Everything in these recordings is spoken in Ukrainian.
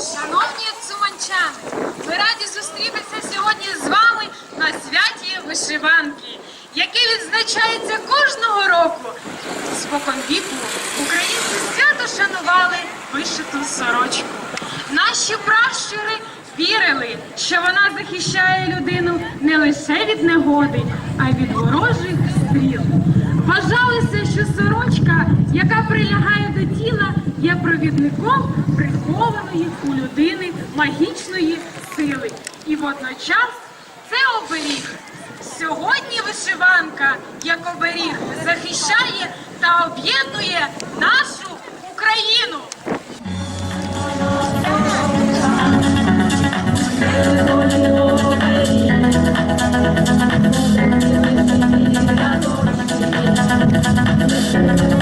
Шановні цуманчани, ми раді зустрітися сьогодні з вами на святі вишиванки, яке відзначається кожного року. Спокон віку українці свято шанували вишиту сорочку. Наші пращури вірили, що вона захищає людину не лише від негоди, а й від ворожих стріл. Вважалося, що сорочка, яка прилягає до тіла, є провідником прихованої у людини магічної сили. І водночас це оберіг. Сьогодні вишиванка, як оберіг, захищає та об'єднує нашу Україну. Моя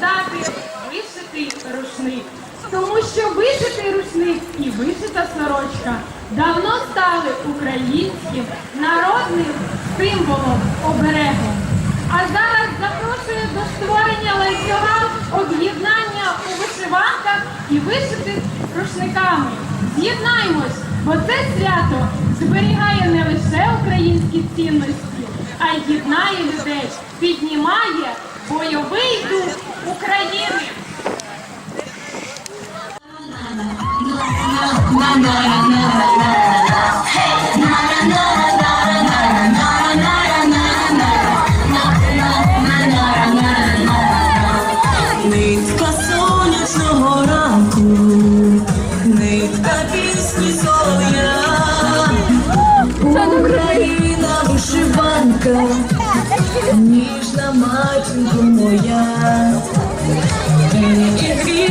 додати вишитий рушник. Тому що вишитий рушник і вишита сорочка давно стали українським народним символом оберегом. А зараз запрошую до створення ланцюга об'єднання у вишиванках і вишитих рушниками. З'єднаймось, бо це свято зберігає не лише українські цінності, а й єднає людей, піднімає бойовий дух України. Нитка сонячного ранку, нитка пісні солов'я, Україна вишиванка, ніжна матінко моя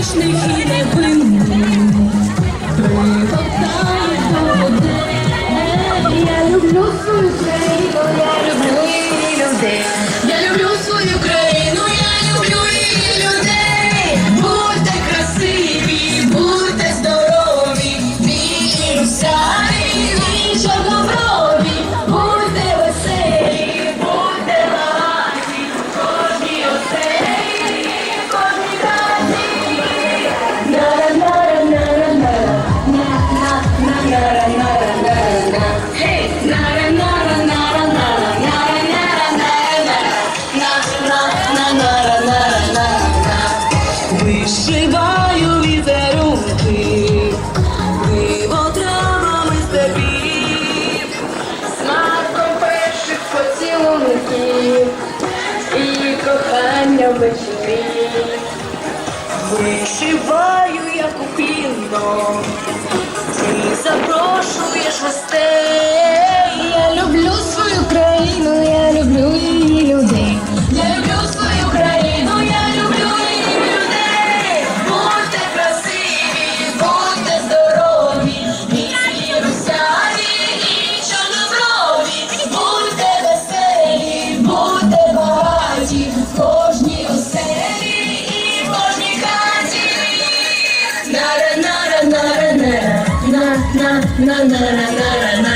страшних і не хаті, в кожній оселі і в кожній хаті. на на на на на на на на на на на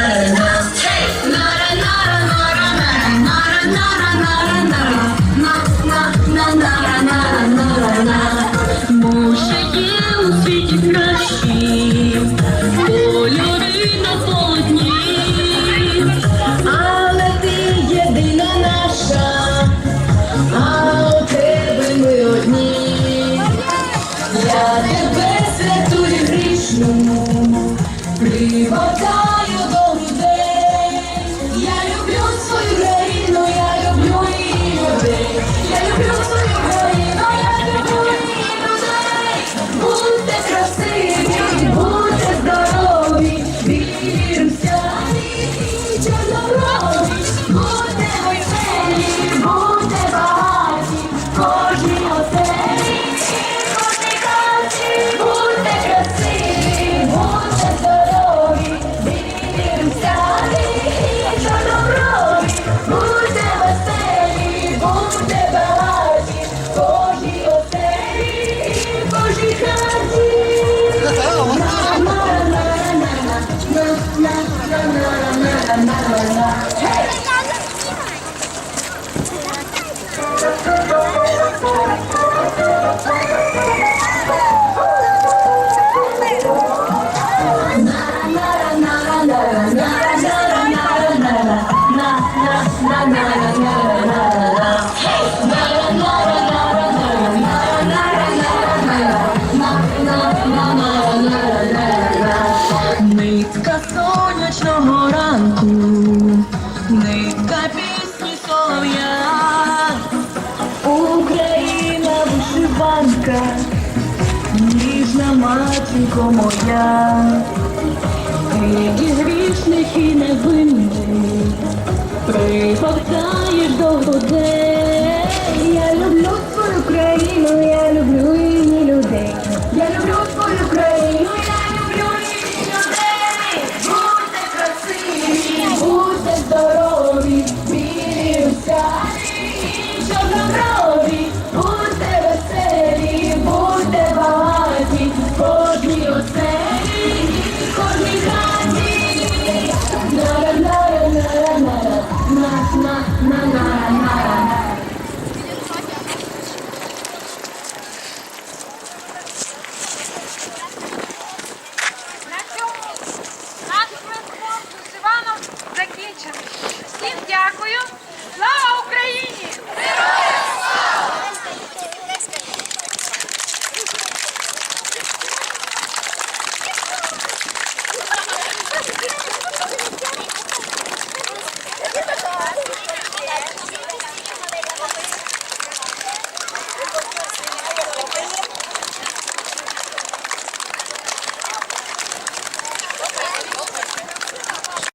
Пригортаю я люблю свою країну, я люблю її я люблю свою країну, я люблю людей, будьте красиві, будьте здорові, віримся, чорнобру. матінко моя, ти грішних і не